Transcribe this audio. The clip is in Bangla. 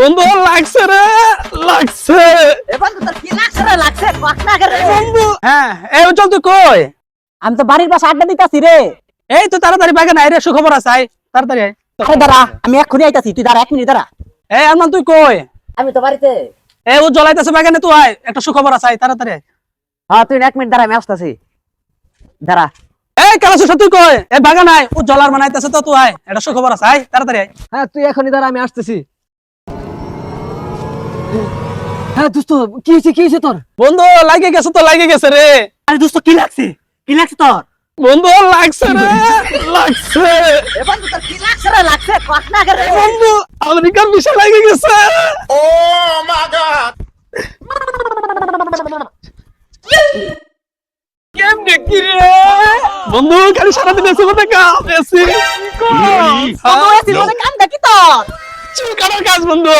বন্ধু লাগছে রে লাগছে। এবার তো তোর কি লাগছে রে? লাগছে কখ না করে। বন্ধু হ্যাঁ এই চল তুই কই? আমি তো বাড়ির পাশে আড্ডা দিতাছি রে। এই তো তাড়াতাড়ি বাগান আয় রে সুখবর আছে আয় তাড়াতাড়ি আরে দাঁড়া আমি এক্ষুনি আইতাছি তুই দাঁড়া এক মিনিট দাঁড়া। এই আরমান তুই কই? আমি তো বাড়িতে। এই ও জ্বলাইতেছে বাগানে তুই আয় একটা সুখবর আছে আয় তাড়াতাড়ি হ্যাঁ তুই এক মিনিট দাঁড়া আমি আসতেছি। দাঁড়া। এই কালাসু তুই কই? এই বাগান আয় ও জলার বানাইতেছে তো তুই আয় একটা সুখবর আছে আয় তাড়াতাড়ি আয়। হ্যাঁ তুই এখনই দাঁড়া আমি আসতেছি। হ্যাঁ দোস্ত কি হয়েছে কি হয়েছে তোর? বন্ধু লাগে গেছে তো লাগে গেছে রে। আরে দোস্ত কি লাগছে? কি লাগছে তোর? বন্ধু লাগছে রে লাগছে। এবার তো তোর কি লাগছে রে? লাগছে না করে বন্ধু আমেরিকার বিষয় লাগে গেছে। কেমনে কি রে? বন্ধু খালি সারাদিন এসে মধ্যে কাজ এসি আছে বলে কাম দেখি তোর। চুল কাটার কাজ বন্ধু।